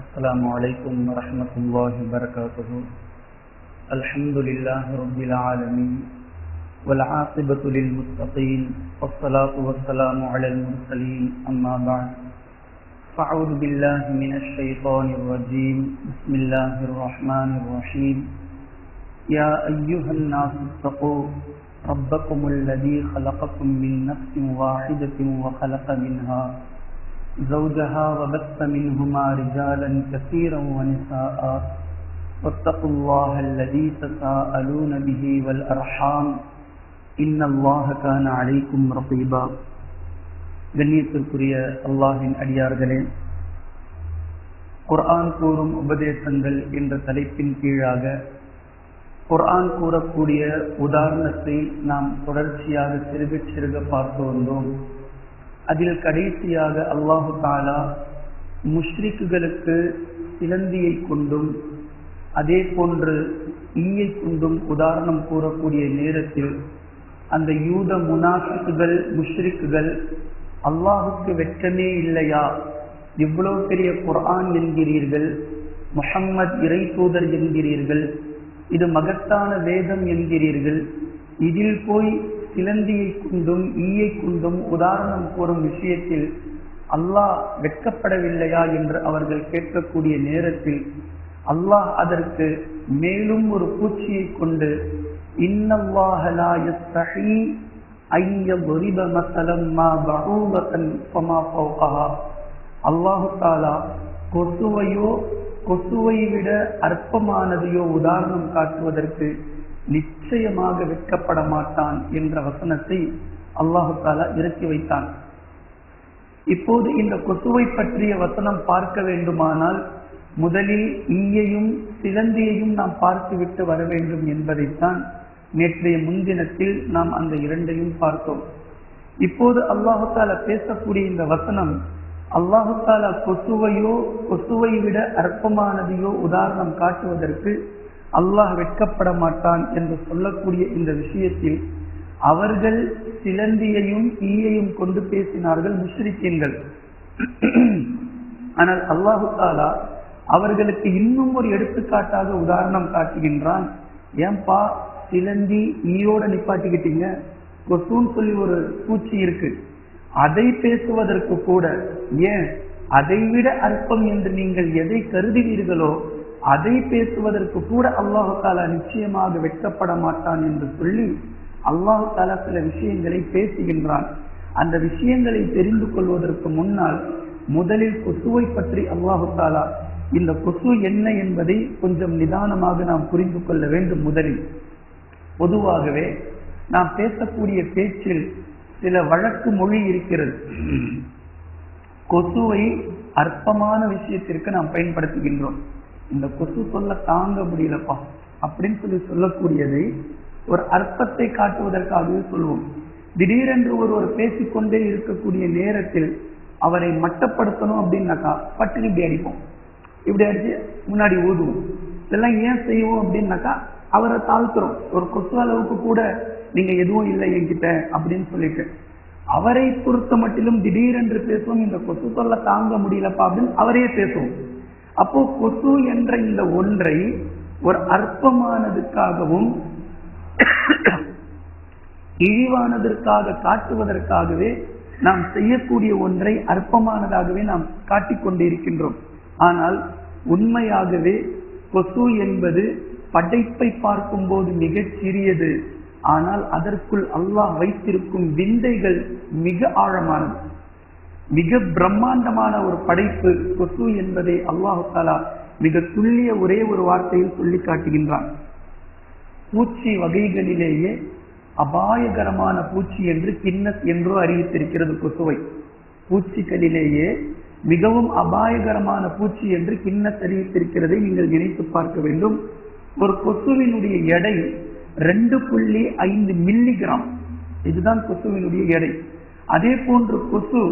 السلام عليكم ورحمة الله وبركاته. الحمد لله رب العالمين والعاقبة للمتقين والصلاة والسلام على المرسلين. أما بعد فأعوذ بالله من الشيطان الرجيم. بسم الله الرحمن الرحيم. يا أيها الناس اتقوا ربكم الذي خلقكم من نفس واحدة وخلق منها زوجها وبث منهما رجالا كثيرا ونساء واتقوا الله الذي تساءلون به والأرحام إن الله كان عليكم رقيبا கண்ணியத்திற்குரிய அல்லாஹின் அடியார்களே குர்ஆன் கூறும் உபதேசங்கள் என்ற தலைப்பின் கீழாக குர்ஆன் கூறக்கூடிய உதாரணத்தை நாம் தொடர்ச்சியாக சிறுக சிறுக பார்த்து வந்தோம் அதில் கடைசியாக அல்லாஹு தாலா முஷ்ரிக்குகளுக்கு சிலந்தியை கொண்டும் அதே போன்று ஈயை கொண்டும் உதாரணம் கூறக்கூடிய நேரத்தில் அந்த யூத முனாஃபிக்குகள் முஷ்ரிக்குகள் அல்லாஹுக்கு வெற்றமே இல்லையா? இவ்வளவு பெரிய குர்ஆன் என்கிறீர்கள் முஹம்மத் இறை தூதர் என்கிறீர்கள் இது மகத்தான வேதம் என்கிறீர்கள் இதில் போய் சிலந்தியை கொண்டும் ஈயை கொண்டும் உதாரணம் கூறும் விஷயத்தில் அல்லாஹ் வெட்கப்படவில்லையா என்று அவர்கள் கேட்கக்கூடிய நேரத்தில் அல்லாஹ் அதற்கு மேலும் ஒரு பூச்சியை கொண்டு அல்லாஹு தாலா கொசுவையோ கொசுவை விட அற்பமானதையோ உதாரணம் காட்டுவதற்கு நிச்சயமாக வெட்கப்பட மாட்டான் என்ற வசனத்தை அல்லாஹு தாலா இறக்கி வைத்தான். இப்போது இந்த கொசுவை பற்றிய வசனம் பார்க்க வேண்டுமானால் முதலில் ஈயையும் சிலந்தியையும் நாம் பார்த்துவிட்டு வர வேண்டும் என்பதைத்தான் நேற்றைய முன்தினத்தில் நாம் அந்த இரண்டையும் பார்த்தோம். இப்போது அல்லாஹு தாலா பேசக்கூடிய இந்த வசனம் அல்லாஹு தாலா கொசுவையோ கொசுவை விட அற்பமானதையோ உதாரணம் காட்டுவதற்கு அல்லாஹ் வெட்கப்பட மாட்டான் என்று சொல்லக்கூடிய இந்த விஷயத்தில் அவர்கள் சிலந்தியையும் ஈயையும் கொண்டு பேசினார்கள் முஷ்ரிக்கீன்கள். ஆனால் அல்லாஹு தாலா அவர்களுக்கு இன்னும் ஒரு எடுத்துக்காட்டாக உதாரணம் காட்டுகின்றான். ஏன்பா சிலந்தி ஈயோட நிப்பாட்டிக்கிட்டீங்க? கொசுன்னு சொல்லி ஒரு பூச்சி இருக்கு. அதை பேசுவதற்கு கூட ஏன்? அதை விட அற்பம் என்று நீங்கள் எதை கருதுவீர்களோ அதை பேசுவதற்கு கூட அல்லாஹு தாலா நிச்சயமாக வெட்கப்பட மாட்டான் என்று சொல்லி அல்லாஹு தாலா சில விஷயங்களை பேசுகின்றான். அந்த விஷயங்களை தெரிந்து கொள்வதற்கு முன்னால் முதலில் கொசுவை பற்றி அல்லாஹு தாலா இந்த கொசு என்ன என்பதை கொஞ்சம் நிதானமாக நாம் புரிந்து கொள்ள வேண்டும் முதலில். பொதுவாகவே நாம் பேசக்கூடிய பேச்சில் சில வழக்கு மொழி இருக்கிறது. கொசுவை அற்பமான விஷயத்திற்கு நாம் பயன்படுத்துகின்றோம். இந்த கொசு சொல்ல தாங்க முடியலப்பா. அப்படின்னு சொல்லி சொல்லக்கூடியதை ஒரு அர்த்தத்தை காட்டுவதற்காகவே சொல்வோம். திடீரென்று ஒருவர் பேசிக்கொண்டே இருக்கக்கூடிய நேரத்தில் அவரை மட்டப்படுத்தணும் அப்படின்னாக்கா பட்டுன்னு இப்படி அடிப்போம். இப்படி அடிச்சு முன்னாடி ஊதுவோம். இதெல்லாம் ஏன் செய்வோம் அப்படின்னாக்கா அவரை தாழ்த்துறோம். ஒரு கொசு அளவுக்கு கூட நீங்க எதுவும் இல்லை என்கிட்ட அப்படின்னு சொல்லிட்டு. அவரை பொறுத்த மட்டிலும் திடீரென்று பேசுவோம். இந்த கொசு சொல்ல தாங்க முடியலப்பா அப்படின்னு அவரே பேசுவோம். அப்போ கொசு என்ற இந்த ஒன்றை ஒரு அற்பமானதுக்காகவும் இழிவானதற்காக காட்டுவதற்காகவே நாம் செய்யக்கூடிய ஒன்றை அற்பமானதாகவே நாம் காட்டிக்கொண்டிருக்கின்றோம் ஆனால் உண்மையாகவே கொசு என்பது படைப்பை பார்க்கும்போது மிகச் சிறியது. ஆனால் அதற்குள் அல்லாஹ் வைத்திருக்கும் விந்தைகள் மிக ஆழமானது. மிக பிரம்மாண்டமான ஒரு படைப்பு கொசு என்பதை அல்லாஹு தாலா மிக துல்லிய ஒரே ஒரு வார்த்தையில் சொல்லி காட்டுகின்றான். பூச்சி வகைகளிலேயே அபாயகரமான பூச்சி என்று கிண்ணஸ் என்றோ அறிவித்திருக்கிறது கொசுவை. பூச்சிகளிலேயே மிகவும் அபாயகரமான பூச்சி என்று கிண்ணஸ் அறிவித்திருக்கிறதை நீங்கள் நினைத்து பார்க்க வேண்டும். ஒரு கொசுவினுடைய எடை ரெண்டு புள்ளி ஐந்து மில்லிகிராம். இதுதான் கொசுவினுடைய எடை. அதே போன்று கொசு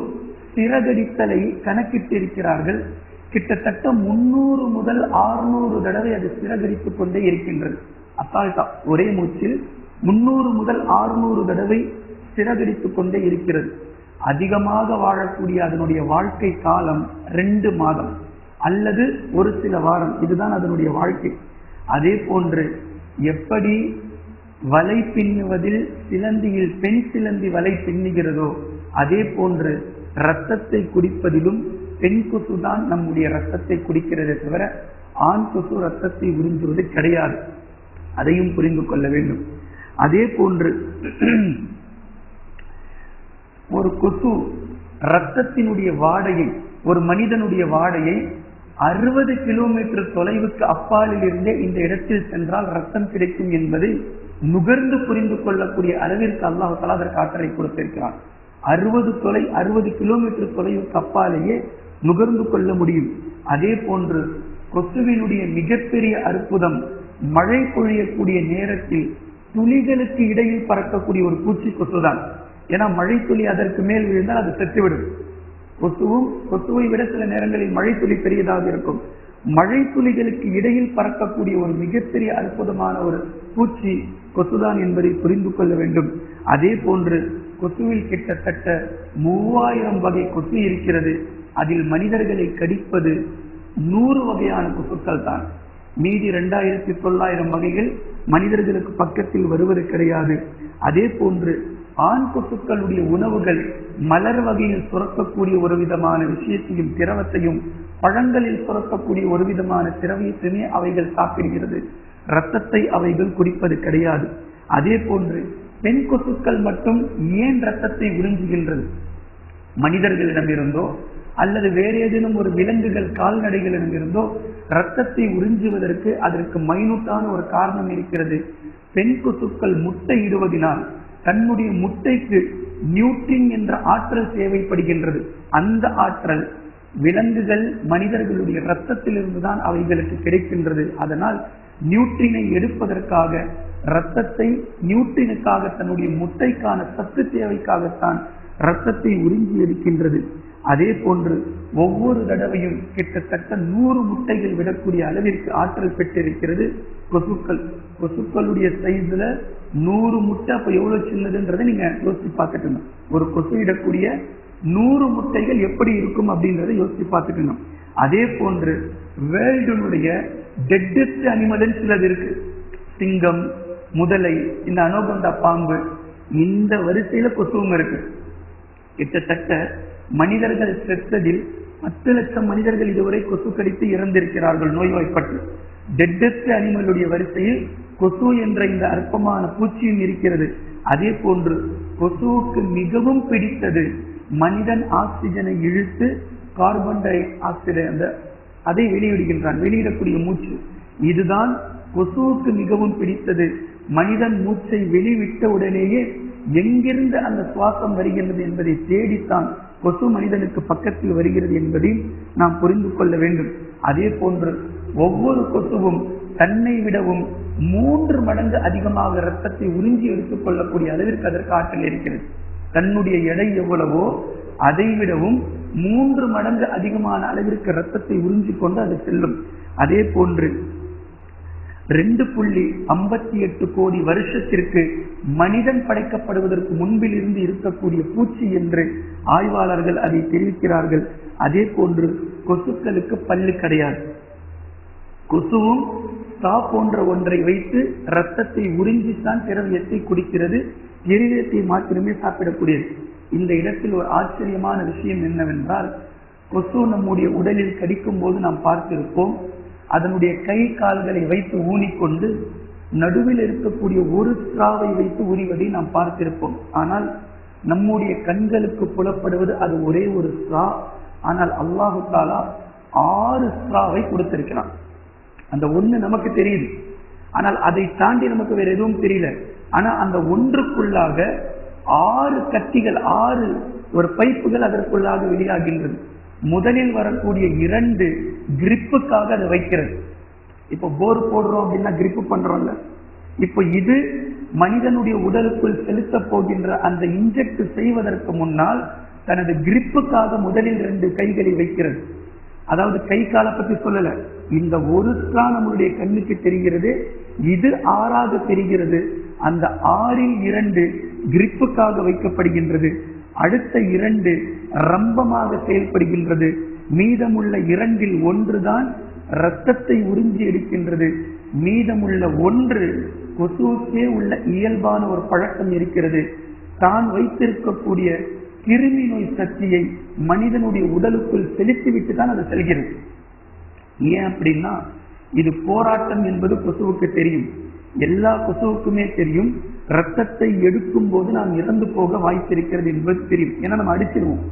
சிறகடித்தலை கணக்கிட்டிருக்கிறார்கள். கிட்டத்தட்ட முன்னூறு முதல் ஆறுநூறு தடவை அது சிறகடித்துக் கொண்டே இருக்கின்றது. அசால்ட்டா ஒரே மூச்சில் முன்னூறு முதல் ஆறுநூறு தடவை சிறகடித்துக் கொண்டே இருக்கிறது. அதிகமாக வாழக்கூடிய அதனுடைய வாழ்க்கை காலம் ரெண்டு மாதம் அல்லது ஒரு சில வாரம். இதுதான் அதனுடைய வாழ்க்கை. அதே போன்று எப்படி வலை பின்னுவதில் சிலந்தியில் பெண் சிலந்தி வலை பின்னுகிறதோ அதே போன்று ரத்தத்தை குடிப்பதிலும் பெண் கொசு தான் நம்முடைய ரத்தத்தை குடிக்கிறதே தவிர ஆண் கொசு ரத்தத்தை உறிஞ்சுவது கிடையாது. அதையும் புரிந்து கொள்ள வேண்டும். அதே போன்று ஒரு கொசு ரத்தத்தினுடைய வாடையை ஒரு மனிதனுடைய வாடையை அறுபது கிலோமீட்டர் தொலைவுக்கு அப்பாலில் இருந்தே இந்த இடத்தில் சென்றால் ரத்தம் கிடைக்கும் என்பதை நுகர்ந்து புரிந்து கொள்ளக்கூடிய அளவிற்கு அல்லாஹால அதற்கு ஆற்றலை கொடுத்திருக்கிறான். அறுபது தொலை அறுபது கிலோமீட்டர் தொலைவு கப்பாலேயே நுகர்ந்து கொள்ள முடியும். அதே போன்று கொசுவினுடைய மிகப்பெரிய அற்புதம் மழை பொழியக்கூடிய நேரத்தில் துளிகளுக்கு இடையில் பறக்கக்கூடிய ஒரு பூச்சி கொசுதான். ஏன்னா மழை துளி அதற்கு மேல் விழுந்தால் அது செத்துவிடும். கொசுவும் கொசுவை விட சில நேரங்களில் மழை துளி பெரியதாக இருக்கும். மழை துளிகளுக்கு இடையில் பறக்கக்கூடிய ஒரு மிகப்பெரிய அற்புதமான ஒரு பூச்சி கொசுதான் என்பதை புரிந்து கொள்ள வேண்டும். அதே போன்று கொசுவில் கிட்டத்தட்ட மூவாயிரம் வகை கொசு இருக்கிறது. அதில் மனிதர்களை கடிப்பது நூறு வகையான கொசுக்கள் தான். மீதி இரண்டாயிரத்தி தொள்ளாயிரம் வகைகள் மனிதர்களுக்கு பக்கத்தில் வருவது கிடையாது. அதே போன்று ஆண் கொசுக்களுடைய உணவுகள் மலர் வகையில் சுரக்கக்கூடிய ஒரு விதமான விஷயத்தையும் திரவத்தையும் பழங்களில் சுரக்கக்கூடிய ஒரு விதமான திரவியத்தையுமே அவைகள் சாப்பிடுகிறது. இரத்தத்தை அவைகள் குடிப்பது கிடையாது. அதே போன்று பெண் கொசுக்கள் மட்டும் ஏன் ரத்தத்தை உறிஞ்சுகின்றது? மனிதர்களிடமிருந்தோ அல்லது வேறு ஏதேனும் ஒரு விலங்குகள் கால்நடைகளிடமிருந்தோ ரத்தத்தை உறிஞ்சுவதற்கு அதற்கு மைனூட்டான ஒரு காரணம் இருக்கிறது. பெண் கொசுக்கள் முட்டை இடுவதினால் தன்னுடைய முட்டைக்கு நியூட்ரின் என்ற ஆற்றல் தேவைப்படுகின்றது. அந்த ஆற்றல் விலங்குகள் மனிதர்களுடைய இரத்தத்திலிருந்து தான் அவைகளுக்கு கிடைக்கின்றது. அதனால் நியூட்ரினை எடுப்பதற்காக இரத்தத்தை நியூட்டினுக்காக தன்னுடைய முட்டைக்கான சத்து தேவைக்காகத்தான் இரத்தத்தை உறிஞ்சி எடுக்கின்றது. அதே போன்று ஒவ்வொரு தடவையும் கிட்டத்தட்ட நூறு முட்டைகள் விடக்கூடிய அளவிற்கு ஆற்றல் பெற்றிருக்கிறது கொசுக்கள். கொசுக்களுடைய சைஸ்ல நூறு முட்டை அப்ப எவ்வளவு சின்னதுன்றதை நீங்க யோசிச்சு பார்த்துக்கணும். ஒரு கொசு இடக்கூடிய நூறு முட்டைகள் எப்படி இருக்கும் அப்படின்றத யோசிச்சு பார்த்துக்கணும். அதே போன்று வேர்ல்டுனுடைய டெட்டஸ்ட் அனிமல்னு சிலது இருக்கு. சிங்கம் முதலை இந்த அனோகொண்டா பாம்பு இந்த வரிசையில கொசுவும் இருக்கு. கிட்டத்தட்ட மனிதர்கள் செத்ததில் பத்து லட்சம் மனிதர்கள் இதுவரை கொசு கடித்து இறந்திருக்கிறார்கள் நோய்வாய்ப்பட்டு. டெட்டஸ்ட் அனிமலுடைய வரிசையில் கொசு என்ற இந்த அற்பமான பூச்சியும் இருக்கிறது. அதே போன்று கொசுவுக்கு மிகவும் பிடித்தது மனிதன் ஆக்சிஜனை இழுத்து கார்பன் டை ஆக்சைடு அந்த அதை வெளியிடுகின்றான் வெளியிடக்கூடிய மூச்சு. இதுதான் கொசுவுக்கு மிகவும் பிடித்தது. மனிதன் மூச்சை வெளிவிட்ட உடனேயே எங்கிருந்து அந்த சுவாசம் வருகின்றது என்பதை தேடித்தான் கொசு மனிதனுக்கு பக்கத்தில் வருகிறது என்பதையும் நாம் புரிந்து கொள்ள வேண்டும். அதே போன்று ஒவ்வொரு கொசுவும் தன்னை விடவும் மூன்று மடங்கு அதிகமாக இரத்தத்தை உறிஞ்சி எடுத்துக் கொள்ளக்கூடிய அளவிற்கு அதற்கு ஆற்றல் இருக்கிறது. தன்னுடைய எடை எவ்வளவோ அதை விடவும் மூன்று மடங்கு அதிகமான அளவிற்கு இரத்தத்தை உறிஞ்சி கொண்டு அது செல்லும். அதே போன்று ரெண்டு புள்ளி ஐம்பத்தி எட்டு கோடி வருஷத்திற்கு மனிதன் படைக்கப்படுவதற்கு முன்பில் இருந்து இருக்கக்கூடிய பூச்சி என்று ஆய்வாளர்கள் அதை தெரிவிக்கிறார்கள். அதே போன்று கொசுக்களுக்கு பல்லு கிடையாது. கொசுவும் சா போன்ற ஒன்றை வைத்து ரத்தத்தை உறிஞ்சித்தான் திரவியத்தை குடிக்கிறது. எரிதத்தை மாத்திரமே சாப்பிடக்கூடியது. இந்த இடத்தில் ஒரு ஆச்சரியமான விஷயம் என்னவென்றால் கொசு நம்முடைய உடலில் கடிக்கும் போது நாம் பார்த்திருப்போம் அதனுடைய கை கால்களை வைத்து ஊனிக்கொண்டு நடுவில் இருக்கக்கூடிய ஒரு ஸ்ட்ராவை வைத்து உரிவதை நாம் பார்த்திருப்போம். ஆனால் நம்முடைய கண்களுக்கு புலப்படுவது அது ஒரே ஒரு ஸ்ட்ரா ஆனால் அல்லாஹு தாலா ஆறு ஸ்ட்ராவை கொடுத்திருக்கிறான். அந்த ஒண்ணு நமக்கு தெரியுது. ஆனால் அதை தாண்டி நமக்கு வேற எதுவும் தெரியல. ஆனால் அந்த ஒன்றுக்குள்ளாக ஆறு கத்திகள் ஆறு ஒரு பைப்புகள் அதற்குள்ளாக வெளியாகின்றது. முதலில் வரக்கூடிய இரண்டு கிரிப்புக்காக அதை வைக்கிறது. இப்போ போர் போடுறோம் அப்படின்னா கிரிப்பு பண்றோம்ல. இப்போ இது மனிதனுடைய உடலுக்குள் செலுத்த போகின்ற அந்த இன்ஜெக்ட் செய்வதற்கு முன்னால் தனது கிரிப்புக்காக முதலில் ரெண்டு கைகளை வைக்கிறது. அதாவது கை காலை பத்தி சொல்லல. இந்த ஒரு ஸ்ட்ரா நம்மளுடைய கண்ணுக்கு தெரிகிறது இது ஆறாக தெரிகிறது. அந்த ஆறில் இரண்டு கிரிப்புக்காக வைக்கப்படுகின்றது. அடுத்த இரண்டு ரம்பமாக செயல்படுகின்றது. மீதமுள்ள இரண்டில் ஒன்றுதான் இரத்தத்தை உறிஞ்சி எடுக்கின்றது. மீதமுள்ள ஒன்று கொசுவுக்கே உள்ள இயல்பான ஒரு பழக்கம் இருக்கிறது. தான் வைத்திருக்கக்கூடிய கிருமி நோய் சக்தியை மனிதனுடைய உடலுக்குள் செலுத்திவிட்டு தான் அது செல்கிறது. ஏன் அப்படின்னா இது போராட்டம் என்பது கொசுவுக்கு தெரியும். எல்லா கொசுவுக்குமே தெரியும். ரத்தத்தை எடுக்கும் போது நாம் இறந்து போக வாய்ப்பிருக்கிறது என்பது தெரியும். ஏன்னா நம்ம அடிச்சிருவோம்.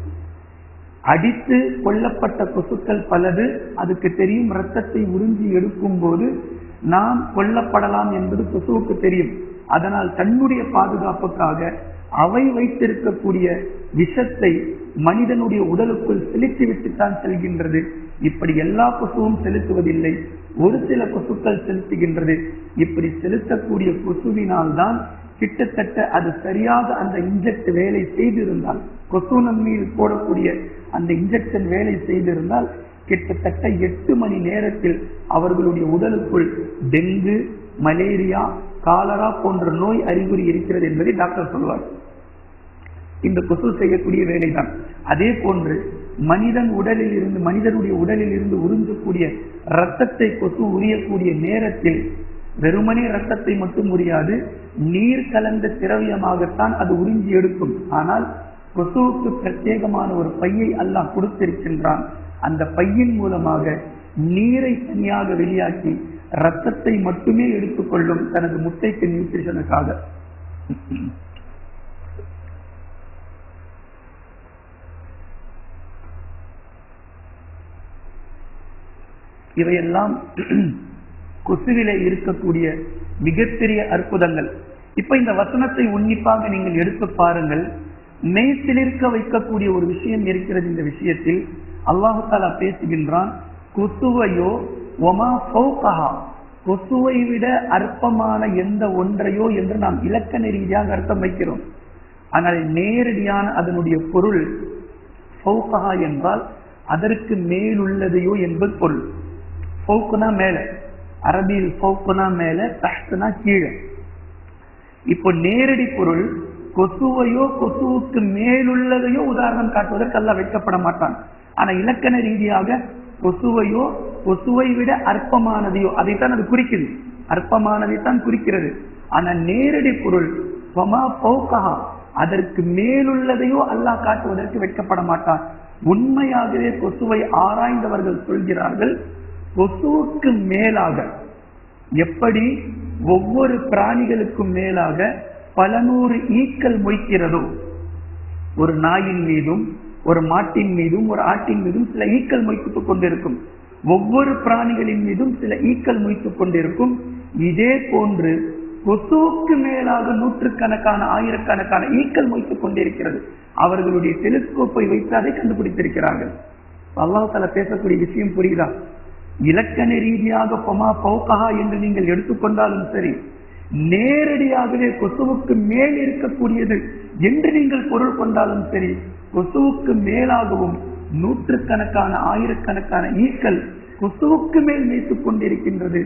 அடித்து கொல்லப்பட்ட கொசுக்கள் பலது அதுக்கு தெரியும் ரத்தத்தை உறிஞ்சி எடுக்கும் போது நாம் கொல்லப்படலாம் என்பது கொசுவுக்கு தெரியும். அதனால் தன்னுடைய பாதுகாப்புக்காக அவை வைத்திருக்கக்கூடிய விஷத்தை மனிதனுடைய உடலுக்குள் செலுத்திவிட்டுத்தான் செல்கின்றது. இப்படி எல்லா கொசுவும் செலுத்துவதில்லை. ஒரு சில கொசுக்கள் செலுத்துகின்றது. இப்படி செலுத்தக்கூடிய கொசுவினால் தான் கிட்டத்தட்ட அது சரியாக அந்த இன்ஜெக்ட் வேலை செய்திருந்தால் கொசு நம்மீது போடக்கூடிய அந்த இன்ஜெக்ஷன் வேலை செய்திருந்தால் கிட்டத்தட்ட எட்டு மணி நேரத்தில் அவர்களுடைய உடலுக்குள் டெங்கு மலேரியா காலரா போன்ற நோய் அறிகுறி இருக்கிறது என்பதை டாக்டர் சொல்வார். இந்த கொசு செய்யக்கூடிய வேலைதான். அதே போன்று மனிதன் உடலில் இருந்து மனிதனுடைய உடலில் இருந்து உறிஞ்சக்கூடிய ரத்தத்தை கொசு உரியக்கூடிய நேரத்தில் வெறுமனே ரத்தத்தை மட்டும் உரியாது நீர் கலந்த திரவியமாகத்தான் அது உறிஞ்சி எடுக்கும். ஆனால் கொசுவுக்கு பிரத்யேகமான ஒரு பையை அல்லாஹ் கொடுத்திருக்கின்றான். அந்த பையின் மூலமாக நீரை தனியாக வெளியாக்கி ரத்தத்தை மட்டுமே எடுத்துக்கொள்ளும் தனது முட்டைக்கு நியூட்ரிஷனுக்காக. இவையெல்லாம் கொசுவிலே இருக்கக்கூடிய மிகப்பெரிய அற்புதங்கள். இப்ப இந்த வசனத்தை உன்னிப்பாக நீங்கள் எடுத்து பாருங்கள். மெய்சிலிருக்க வைக்கக்கூடிய ஒரு விஷயம் இருக்கிறது இந்த விஷயத்தில். அல்லாஹு தாலா பேசுகின்றான் கொசுவையோ ஒமா ஃபௌகஹா. கொசுவை விட அற்பமான எந்த ஒன்றையோ என்று நாம் இலக்கண ரீதியாக அர்த்தம் வைக்கிறோம். ஆனால் நேரடியான அதனுடைய பொருள் ஃபௌகஹா என்றால் அதற்கு மேலுள்ளதையோ என்பது பொருள். சௌக்குனா மேலே. அரபியில் ஃபௌக்குனா மேல தஹ்துனா கீழே. இப்போ நேரடி பொருள் கொசுவையோ கொசுவுக்கு மேலுள்ளதையோ உதாரணம் காட்டுவதற்கு அல்ல வைக்கப்பட மாட்டான். ஆனா இலக்கண ரீதியாக கொசுவையோ கொசுவை விட அற்பமானதையோ அதைத்தான் அது குறிக்குது. அற்பமானதைத்தான் குறிக்கிறது. ஆனா நேரடி பொருள் அதற்கு மேலுள்ளதையோ அல்லாஹ் காட்டுவதற்கு வைக்கப்பட மாட்டான். உண்மையாகவே கொசுவை ஆராய்ந்தவர்கள் சொல்கிறார்கள் கொசுவுக்கு மேலாக எப்படி ஒவ்வொரு பிராணிகளுக்கும் மேலாக பல நூறு ஈக்கள் மொய்க்கிறதோ ஒரு நாயின் மீதும் ஒரு மாட்டின் மீதும் ஒரு ஆட்டின் மீதும் சில ஈக்கள் மொய்த்துக் கொண்டிருக்கும். ஒவ்வொரு பிராணிகளின் மீதும் சில ஈக்கள் மொய்த்துக் கொண்டிருக்கும். இதே போன்று கொசுவுக்கு மேலாக நூற்றுக்கணக்கான ஆயிரக்கணக்கான ஈக்கள் மொய்த்துக் கொண்டிருக்கிறது. அவர்களுடைய டெலிஸ்கோப்பை வைத்து அதை கண்டுபிடித்திருக்கிறார்கள். அல்லாஹால பேசக்கூடிய விஷயம் புரியுதா? இலக்கண ரீதியாக பொமா பௌகஹா என்று நீங்கள் எடுத்துக்கொண்டாலும் சரி நேரடியாகவே கொசுவுக்கு மேல் இருக்கக்கூடியது என்று நீங்கள் பொருள் கொண்டாலும் சரி கொசுவுக்கு மேலாகவும் நூற்றுக்கணக்கான ஆயிரக்கணக்கான ஈக்கள் கொசுவுக்கு மேல் நீத்துக் கொண்டிருக்கின்றது.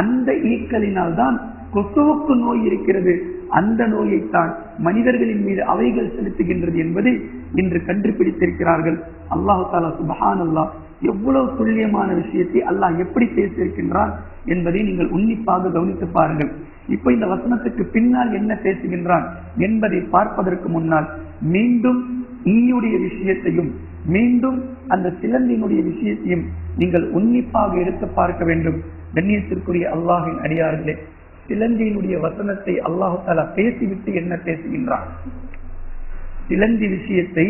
அந்த ஈக்களினால் தான் கொசுவுக்கு நோய் இருக்கிறது. அந்த நோயைத்தான் மனிதர்களின் மீது அவைகள் செலுத்துகின்றது என்பதை இன்று கண்டுபிடித்திருக்கிறார்கள். அல்லாஹு தாலா சுபஹான் அல்லாஹ் எவ்வளவு துல்லியமான விஷயத்தை அல்லாஹ் எப்படி பேசியிருக்கின்றான் என்பதை நீங்கள் உன்னிப்பாக கவனித்து பாருங்கள். இப்ப இந்த வசனத்துக்கு பின்னால் என்ன பேசுகின்றான் என்பதை பார்ப்பதற்கு முன்னால் மீண்டும் நீயுடைய விஷயத்தையும் மீண்டும் அந்த சிலந்தினுடைய விஷயத்தையும் நீங்கள் உன்னிப்பாக எடுத்து பார்க்க வேண்டும். கண்ணியத்திற்குரிய அல்லாஹின் அடியார்களே சிலந்தியினுடைய வசனத்தை அல்லாஹு தாலா பேசிவிட்டு என்ன பேசுகின்றான்? சிலந்தி விஷயத்தை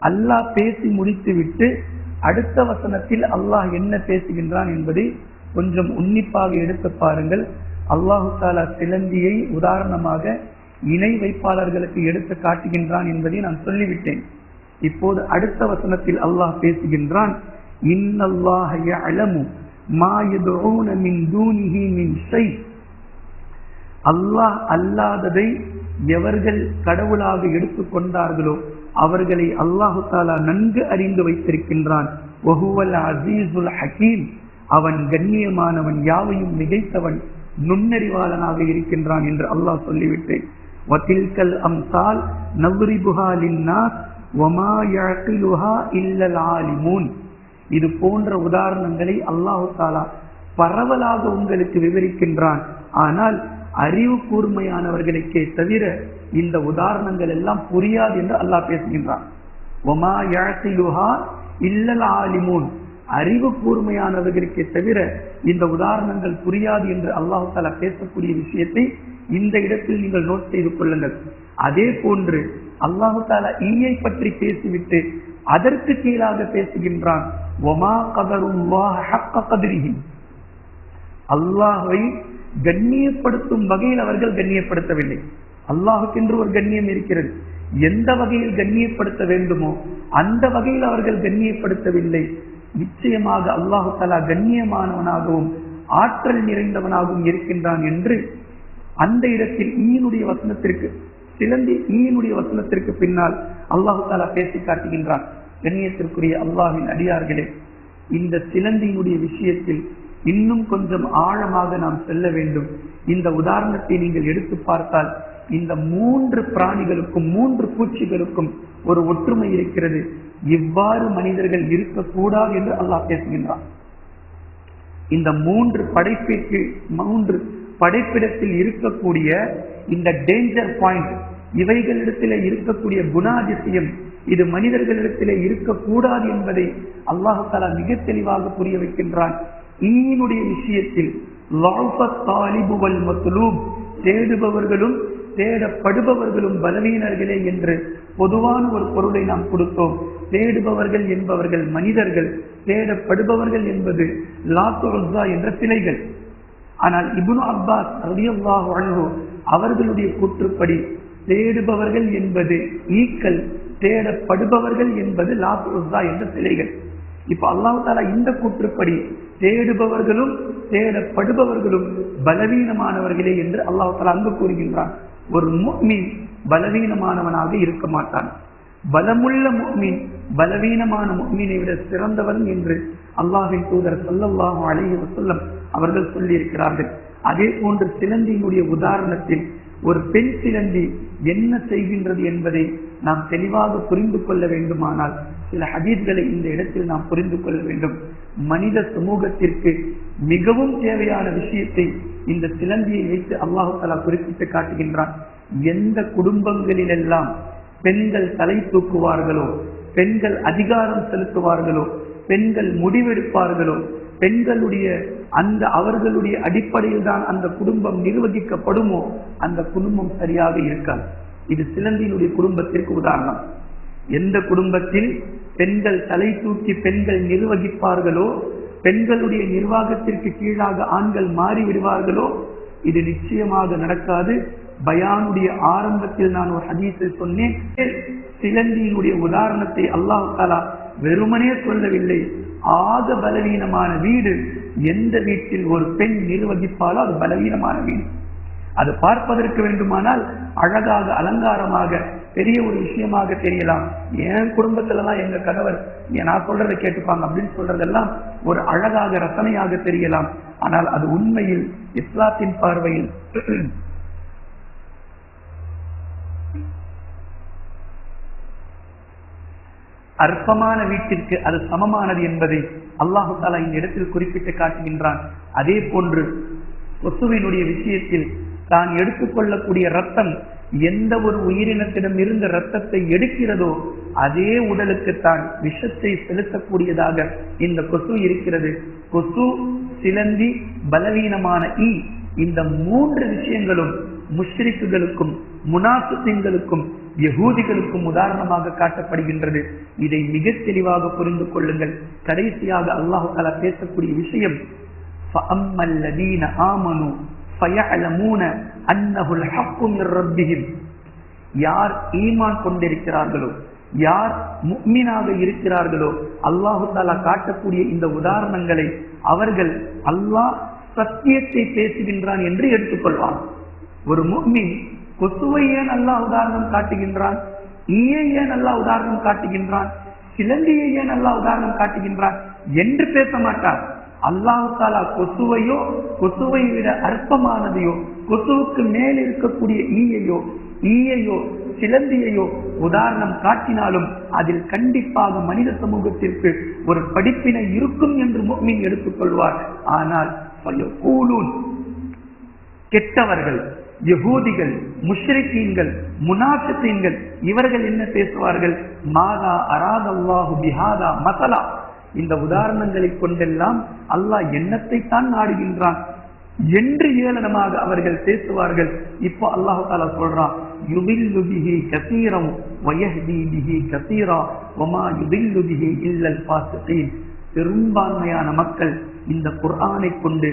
அல்லாஹ் பேசி முடித்துவிட்டு அடுத்த வசனத்தில் அல்லாஹ் என்ன பேசுகின்றான் என்பதை கொஞ்சம் உன்னிப்பாக எடுத்து பாருங்கள். அல்லாஹு தாலா சிலந்தியை உதாரணமாக இணை வைப்பாளர்களுக்கு எடுத்து காட்டுகின்றான் என்பதை நான் சொல்லிவிட்டேன். இப்போது அடுத்த வசனத்தில் அல்லாஹ் பேசுகின்றான் இன்னல்லாஹ யஅலமு மா யதுஊன மின் தூனிஹி மின் ஷை. அல்லாஹ் அல்லாததை எவர்கள் கடவுளாக எடுத்துக்கொண்டார்களோ அவர்களை அல்லாஹு தாலா நன்கு அறிந்து வைத்திருக்கின்றான். அசீசுல் ஹக்கீம் அவன் கண்ணியமானவன் யாவையும் மிகைத்தவன் நுண்ணறிவாளனாக இருக்கின்றான் என்று அல்லாஹ் சொல்லிவிட்டேன் வதில்கல் அம்சால் ஆலிமூன். இது போன்ற உதாரணங்களை அல்லாஹு தாலா பரவலாக உங்களுக்கு விவரிக்கின்றான். ஆனால் அறிவு கூர்மையானவர்களுக்கே தவிர இந்த உதாரணங்கள் எல்லாம் புரியாது என்று அல்லாஹ் பேசுகின்றான். ஒமா யாசிலுஹா இல்லல் ஆலிமூன். அறிவு கூர்மையானவர்களுக்கே தவிர இந்த உதாரணங்கள் புரியாது என்று அல்லாஹு தாலா பேசக்கூடிய விஷயத்தை இந்த இடத்தில் நீங்கள் நோட் செய்து கொள்ளுங்கள். அதே போன்று அல்லாஹு தாலா ஈயை பற்றி பேசிவிட்டு அதற்கு கீழாக பேசுகின்றான். ஒமா கதருல்லாஹ ஹக்க அல்லாஹை கண்ணியப்படுத்தும் வகையில் அவர்கள் கண்ணியப்படுத்தவில்லை. அல்லாஹுக்கென்று ஒரு கண்ணியம் இருக்கிறது. எந்த வகையில் கண்ணியப்படுத்த வேண்டுமோ அந்த வகையில் அவர்கள் கண்ணியப்படுத்தவில்லை. நிச்சயமாக அல்லாஹு தலா கண்ணியமானவனாகவும் ஆற்றல் நிறைந்தவனாகவும் இருக்கின்றான் என்று அந்த இடத்தில் ஈனுடைய வசனத்திற்கு சிலந்தி ஈனுடைய வசனத்திற்கு பின்னால் அல்லாஹு தாலா பேசி காட்டுகின்றான். கண்ணியத்திற்குரிய அல்லாஹின் அடியார்களே இந்த சிலந்தியினுடைய விஷயத்தில் இன்னும் கொஞ்சம் ஆழமாக நாம் செல்ல வேண்டும். இந்த உதாரணத்தை நீங்கள் எடுத்து பார்த்தால் இந்த மூன்று பிராணிகளுக்கும் மூன்று பூச்சிகளுக்கும் ஒரு ஒற்றுமை இருக்கிறது. இவ்வாறு மனிதர்கள் இருக்கக்கூடாது என்று அல்லாஹ் பேசுகின்றான். இந்த மூன்று படைப்பிற்கு மூன்று படைப்பிடத்தில் இருக்கக்கூடிய இந்த டேஞ்சர் பாயிண்ட் இவைகளிடத்தில் இருக்கக்கூடிய குணாதிசயம் இது மனிதர்களிடத்திலே இருக்கக்கூடாது என்பதை அல்லாஹு மிக தெளிவாக புரிய வைக்கின்றான். ஈனுடைய விஷயத்தில் தேடுபவர்களும் தேடப்படுபவர்களும் பலவீனர்களே என்று பொதுவான ஒரு பொருளை நாம் கொடுத்தோம். தேடுபவர்கள் என்பவர்கள் மனிதர்கள் தேடப்படுபவர்கள் என்பது லாத்துருசா என்ற சிலைகள். ஆனால் இபுனு அப்பாஸ் ரலியல்லாஹு வழங்கும் அவர்களுடைய கூற்றுப்படி தேடுபவர்கள் என்பது ஈக்கள் தேடப்படுபவர்கள் என்பது லாத்துருசா என்ற சிலைகள். இப்ப அல்லாஹாலா இந்த கூற்றுப்படி தேடுபவர்களும் தேடப்படுபவர்களும் பலவீனமானவர்களே என்று அல்லாஹ் தாலா அங்கு கூறுகின்றான். ஒரு முக்மின் பலவீனமானவனாக இருக்க மாட்டான். பலமுள்ள முக்மின் பலவீனமான முக்மீனை விட சிறந்தவன் என்று அல்லாஹின் தூதர் சொல்லல்லாஹு அலைஹி வசல்லம் அவர்கள் சொல்லியிருக்கிறார்கள். அதே போன்று சிலந்தியினுடைய உதாரணத்தில் ஒரு பெண் சிலந்தி என்ன செய்கின்றது என்பதை நாம் தெளிவாக புரிந்து கொள்ள வேண்டுமானால் சில ஹதீஸ்களை இந்த இடத்தில் நாம் புரிந்து கொள்ள வேண்டும். மனித சமூகத்திற்கு மிகவும் தேவையான விஷயத்தை இந்த சிலந்தியை வைத்து அல்லாஹு தலா குறிப்பிட்டு காட்டுகின்றான். எந்த குடும்பங்களிலெல்லாம் பெண்கள் தலை தூக்குவார்களோ பெண்கள் அதிகாரம் செலுத்துவார்களோ பெண்கள் முடிவெடுப்பார்களோ பெண்களுடைய அந்த அவர்களுடைய அடிப்படையில் தான் அந்த குடும்பம் நிர்வகிக்கப்படுமோ அந்த குடும்பம் சரியாக இருக்காது. இது சிலந்தியினுடைய குடும்பத்திற்கு உதாரணம். எந்த குடும்பத்தில் பெண்கள் தலை தூக்கி பெண்கள் நிர்வகிப்பார்களோ பெண்களுடைய நிர்வாகத்திற்கு கீழாக ஆண்கள் மாறி விடுவார்களோ இது நிச்சயமாக நடக்காது. பயானுடைய ஆரம்பத்தில் நான் ஒரு ஹதீஸை சொன்னேன். சிலந்தியினுடைய உதாரணத்தை அல்லாஹ் தாலா வெறுமனே சொல்லவில்லை. ஆக பலவீனமான வீடு எந்த வீட்டில் ஒரு பெண் நிர்வகிப்பாலோ அது பலவீனமான வீடு. அது பார்ப்பதற்கு வேண்டுமானால் அழகாக அலங்காரமாக பெரிய ஒரு விஷயமாக தெரியலாம். என் குடும்பத்துலலாம் எங்க கணவர் நான் சொல்றதை கேட்டுப்பாங்க அப்படின்னு சொல்றதெல்லாம் ஒரு அழகாக ரசனையாக தெரியலாம். ஆனால் அது உண்மையில் இஸ்லாத்தின் பார்வையில் அற்பமான வீட்டிற்கு அது சமமானது என்பதை அல்லாஹு தாலா இந்த இடத்தில் குறிப்பிட்டு காட்டுகின்றான். அதே போன்று கொசுவினுடைய விஷயத்தில் தான் எடுத்துக்கொள்ளக்கூடிய ரத்தம் எந்த ஒரு உயிரினத்திடம் இருந்த ரத்தத்தை எடுக்கிறதோ அதே உடலுக்கு தான் விஷத்தை செலுத்தக்கூடியதாக இந்த கொசு இருக்கிறது. கொசு சிலந்தி பலவீனமான ஈ. இந்த மூன்று விஷயங்களும் முஷ்ரிக்குகளுக்கும் முனாசுங்களுக்கும் யகூதிகளுக்கும் உதாரணமாக காட்டப்படுகின்றது. இதை மிக தெளிவாக புரிந்து கொள்ளுங்கள். கடைசியாக அல்லாஹு பேசக்கூடிய விஷயம் ஆமனு யார் ஈமான் கொண்டிருக்கிறார்களோ யார் முக்மீனாக இருக்கிறார்களோ அல்லாஹு தாலா காட்டக்கூடிய இந்த உதாரணங்களை அவர்கள் அல்லாஹ் சத்தியத்தை பேசுகின்றான் என்று எடுத்துக்கொள்வான். ஒரு முக்மின் கொசுவை ஏன் அல்லாஹ் உதாரணம் காட்டுகின்றான்? ஈயை ஏன் அல்லாஹ் உதாரணம் காட்டுகின்றான்? சிலந்தியை ஏன் அல்லாஹ் உதாரணம் காட்டுகின்றான்? என்று பேச மாட்டார். அல்லாஹாலா கொசுவையோ கொசுவை விட அற்பமானதையோ கொசுவுக்கு மேல் இருக்கக்கூடிய ஈயையோ ஈயையோ சிலந்தியையோ உதாரணம் காட்டினாலும் அதில் கண்டிப்பாக மனித சமூகத்திற்கு ஒரு படிப்பினை இருக்கும் என்று மீன் எடுத்துக்கொள்வார். ஆனால் கூலூன் கெட்டவர்கள் யகூதிகள் முஷ்ரிக்கீன்கள் முனாஃபிகீன்கள் இவர்கள் என்ன பேசுவார்கள்? மாதா அராதல்லாஹு பிஹாதா மசலா இந்த உதாரணங்களை கொண்டெல்லாம் அல்லாஹ் எண்ணத்தை தான் நாடுகின்றான். என்று ஏளனமாக அவர்கள் பேசுவார்கள். இப்போ அல்லாஹு தாலா சொல்றான் யுதில்லு பிஹி கசீரம் வயஹ்தி பிஹி கசீரா வமா யுதில்லு பிஹி இல்லல் ஃபாசிகீன். பெரும்பான்மையான மக்கள் இந்த குர்ஆனை கொண்டு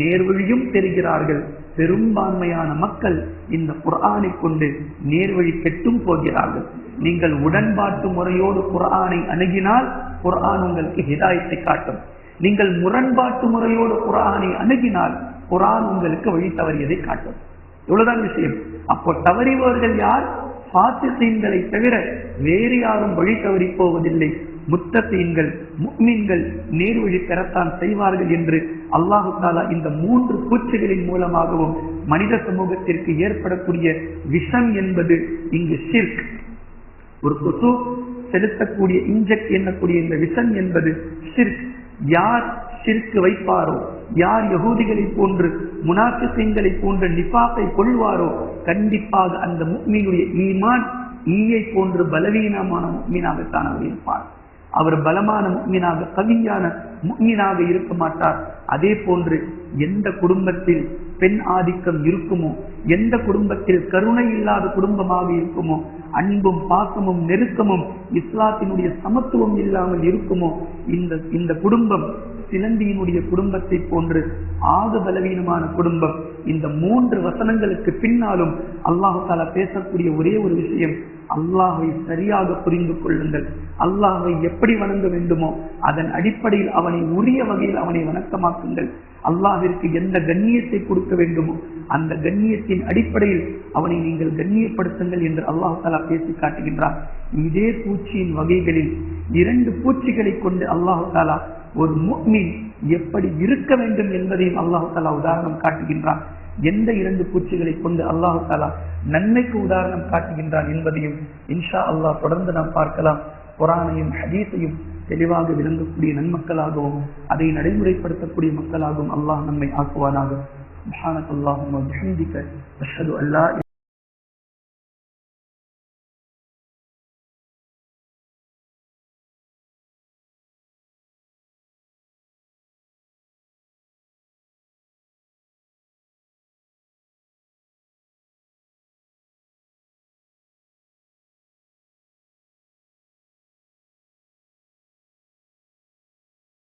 நேர்வழியும் பெறுகிறார்கள். பெரும்பான்மையான மக்கள் இந்த குர்ஆனை கொண்டு நேர்வழி கெட்டும் போகிறார்கள். நீங்கள் உடன்பாட்டு முறையோடு குரானை அணுகினால் குரான் உங்களுக்கு ஹிதாயத்தை காட்டும். நீங்கள் முரண்பாட்டு முறையோடு குரானை அணுகினால் குரான் உங்களுக்கு வழி தவறியதை காட்டும். இவ்வளவுதான் விஷயம். அப்போ தவறிவர்கள் யார்? பாசிசீன்களை தவிர வேறு யாரும் வழி தவறி போவதில்லை. முத்தத்தீன்கள் முக்மீன்கள் நேர்வழி பெறத்தான் செய்வார்கள் என்று அல்லாஹு தாலா இந்த மூன்று பூச்சிகளின் மூலமாகவும் மனித சமூகத்திற்கு ஏற்படக்கூடிய விஷம் என்பது இங்கு சிர்க். ஒரு கொசு செலுத்தக்கூடிய இன்ஜெக்ட் எண்ணக்கூடிய இந்த விஷம் என்பது ஷிர்க் யார் சிற்கு வைப்பாரோ யார் யகூதிகளை போன்று முனாஃபிசீன்களை போன்ற நிபாப்பை கொள்வாரோ கண்டிப்பாக அந்த முக்மீனுடைய ஈமான் ஈயை போன்று பலவீனமான முக்மீனாகத்தான் அவர் இருப்பார். அவர் பலமான முக்மீனாக கவிஞான முக்மீனாக இருக்க மாட்டார். அதே போன்று எந்த குடும்பத்தில் பெண் ஆதிக்கம் இருக்குமோ எந்த குடும்பத்தில் கருணை இல்லாத குடும்பமாக இருக்குமோ அன்பும் பாசமும் நெருக்கமும் இஸ்லாத்தினுடைய சமத்துவம் இல்லாமல் இருக்குமோ? இந்த இந்த குடும்பம் சிலந்தியினுடைய குடும்பத்தை போன்று ஆக பலவீனமான குடும்பம். இந்த மூன்று வசனங்களுக்கு பின்னாலும் அல்லாஹு தாலா பேசக்கூடிய ஒரே ஒரு விஷயம் அல்லாஹை சரியாக புரிந்து கொள்ளுங்கள். அல்லாஹை எப்படி வணங்க வேண்டுமோ அதன் அடிப்படையில் அவனை உரிய வகையில் அவனை வணக்கமாக்குங்கள். அல்லாஹிற்கு எந்த கண்ணியத்தை கொடுக்க வேண்டுமோ அந்த கண்ணியத்தின் அடிப்படையில் அவனை நீங்கள் கண்ணியப்படுத்துங்கள் என்று அல்லாஹு தாலா பேசி காட்டுகின்றார் இதே பூச்சியின் வகைகளில் இரண்டு பூச்சிகளை கொண்டு அல்லாஹு தாலா ஒரு முக்மின் எப்படி இருக்க வேண்டும் என்பதையும் அல்லாஹு தாலா உதாரணம் காட்டுகின்றான். எந்த இரண்டு பூச்சிகளை கொண்டு அல்லாஹு தாலா நன்மைக்கு உதாரணம் காட்டுகின்றான் என்பதையும் இன்ஷா அல்லாஹ் தொடர்ந்து நாம் பார்க்கலாம். குரானையும் ஹதீஸையும் தெளிவாக விளங்கக்கூடிய நன்மக்களாகவும் அதை நடைமுறைப்படுத்தக்கூடிய மக்களாகவும் அல்லாஹ் நம்மை ஆக்குவானாக. سبحانك اللهم وبحمدك أشهد أن لا